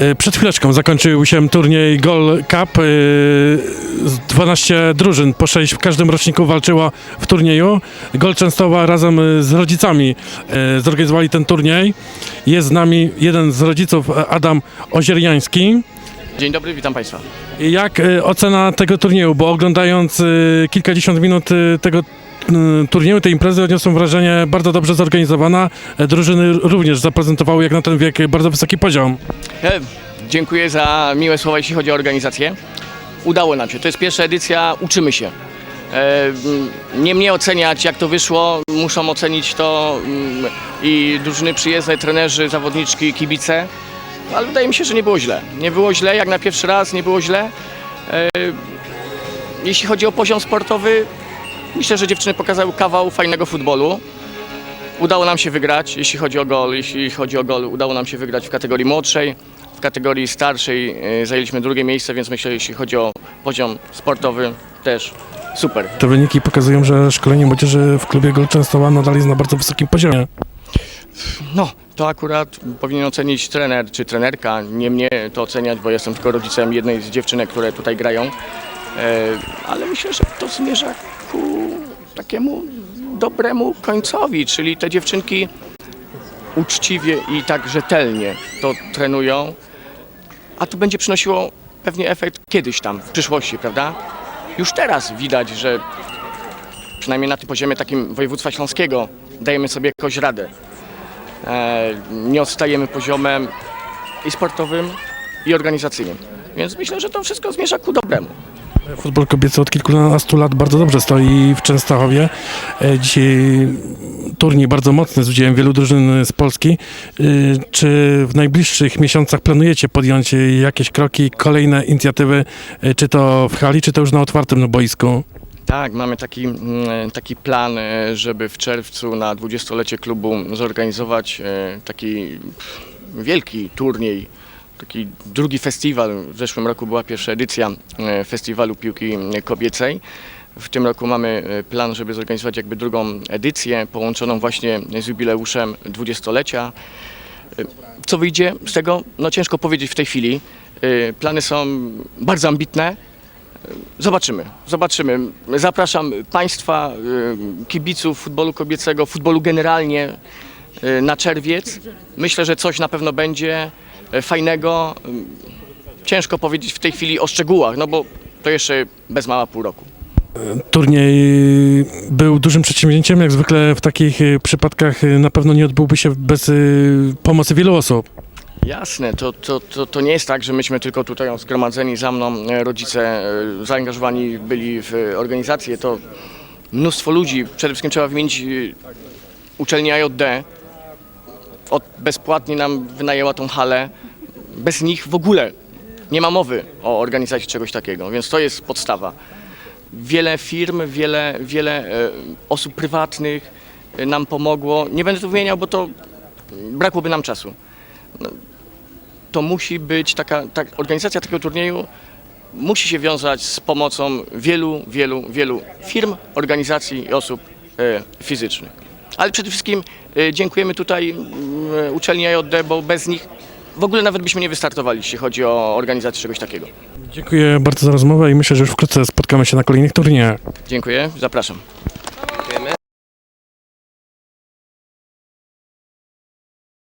E, Przed chwileczką zakończył się turniej Gold Cup. e, z 12 drużyn, po 6 w każdym roczniku walczyło w turnieju. Gol Częstochowa razem e, z rodzicami zorganizowali ten turniej. Jest z nami jeden z rodziców, Adam Ozierjański. Dzień dobry, witam Państwa. Jak ocena tego turnieju? Bo oglądając kilkadziesiąt minut tego turnieju, tej imprezy odniosłem wrażenie bardzo dobrze zorganizowana. E, Drużyny również zaprezentowały jak na ten wiek bardzo wysoki poziom. E, dziękuję za miłe słowa, jeśli chodzi o organizację. Udało nam się, to jest pierwsza edycja, uczymy się. E, nie mnie oceniać, jak to wyszło, muszą ocenić to i drużyny przyjezdne, trenerzy, zawodniczki, kibice. Ale wydaje mi się, że nie było źle. Nie było źle, jak na pierwszy raz, nie było źle. Jeśli chodzi o poziom sportowy, myślę, że dziewczyny pokazały kawał fajnego futbolu. Udało nam się wygrać, jeśli chodzi o gol. Jeśli chodzi o gol, udało nam się wygrać w kategorii młodszej. W kategorii starszej e, zajęliśmy drugie miejsce, więc myślę, jeśli chodzi o poziom sportowy, też super. Te wyniki pokazują, że szkolenie młodzieży w klubie Gol Częstochowa nadal jest na bardzo wysokim poziomie. No, to akurat powinien ocenić trener czy trenerka, nie mnie to oceniać, bo jestem tylko rodzicem jednej z dziewczynek, które tutaj grają. E, ale myślę, że to zmierza ku takiemu dobremu końcowi, czyli te dziewczynki uczciwie i tak rzetelnie to trenują, a to będzie przynosiło pewnie efekt kiedyś tam, w przyszłości, prawda? Już teraz widać, że przynajmniej na tym poziomie takim województwa śląskiego dajemy sobie jakoś radę. E, nie odstajemy poziomem i sportowym, i organizacyjnym. Więc myślę, że to wszystko zmierza ku dobremu. Futbol kobiecy od kilkunastu lat bardzo dobrze stoi w Częstochowie. E, Dzisiaj turniej bardzo mocny z udziałem wielu drużyn z Polski. E, Czy w najbliższych miesiącach planujecie podjąć jakieś kroki, kolejne inicjatywy, e, czy to w hali, czy to już na otwartym boisku? Tak, mamy taki, mm, taki plan, żeby w czerwcu na 20-lecie klubu zorganizować taki wielki turniej, taki drugi festiwal. W zeszłym roku była pierwsza edycja e, festiwalu piłki kobiecej. W tym roku mamy e, plan, żeby zorganizować jakby drugą edycję, połączoną właśnie z jubileuszem 20-lecia. E, Co wyjdzie z tego? No ciężko powiedzieć w tej chwili. E, Plany są bardzo ambitne. Zobaczymy, zobaczymy. Zapraszam Państwa, kibiców futbolu kobiecego, futbolu generalnie na czerwiec. Myślę, że coś na pewno będzie fajnego. Y, Ciężko powiedzieć w tej chwili o szczegółach, no bo to jeszcze bez mała pół roku. Turniej był dużym przedsięwzięciem, jak zwykle w takich e, przypadkach e, na pewno nie odbyłby się bez e, pomocy wielu osób. Jasne, to, to, to, to nie jest tak, że myśmy tylko tutaj zgromadzeni za mną, e, rodzice e, zaangażowani byli w e, organizację, to mnóstwo ludzi, przede wszystkim trzeba wymienić e, uczelnię IOD, od, bezpłatnie nam wynajęła tą halę, bez nich w ogóle nie ma mowy o organizacji czegoś takiego, więc to jest podstawa. Wiele firm, wiele, wiele e, osób prywatnych e, nam pomogło, nie będę tu wymieniał, bo to brakłoby nam czasu to musi być taka, tak, organizacja takiego turnieju musi się wiązać z pomocą wielu, wielu, wielu firm, organizacji i osób e, fizycznych. Ale przede wszystkim e, dziękujemy tutaj e, uczelni IOD, bo bez nich w ogóle nawet byśmy nie wystartowali, jeśli chodzi o organizację czegoś takiego. Dziękuję bardzo za rozmowę i myślę, że już wkrótce spotkamy się na kolejnych turniejach. Dziękuję, zapraszam.